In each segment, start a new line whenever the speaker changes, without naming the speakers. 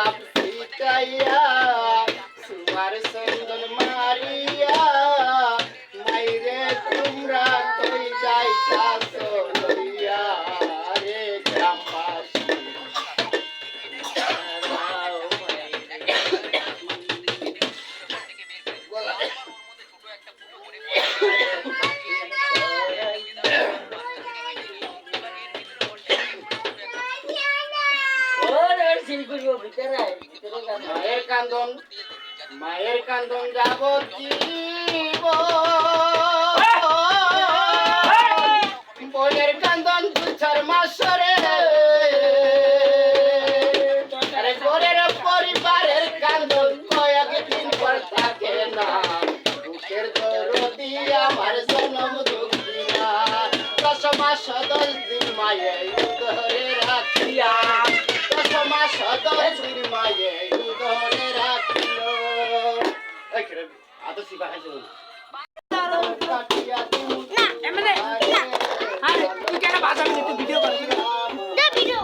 গোলাপ সিটাইয়া সুয়ার চন্দন মারিয়া মাইরে তোমরা কই যাইতাছ লইয়া রে গ্রামবাসী। মাইরে মায়ের কান্দন মায়ের কান্দন যাব জীব বইয়ের কান্দন দু চার মাসরে ঘরের পরিবারের কান্দন কয়েকদিন পর থাকে না। বুকের দরদি আমার জনম দুঃখী না দশ মাস দশ দিন মায়ে ধরে রাখিয়া। মাস দশ দিন মায়ে ধরে রাখিল আদর্শ শিবা খাইছো
না, এমনে, না। আরে, তুই কেন বাজার দিতে ভিডিও করবি না?
দে ভিডিও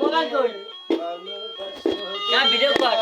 মোবাইল কই?
ভিডিও কর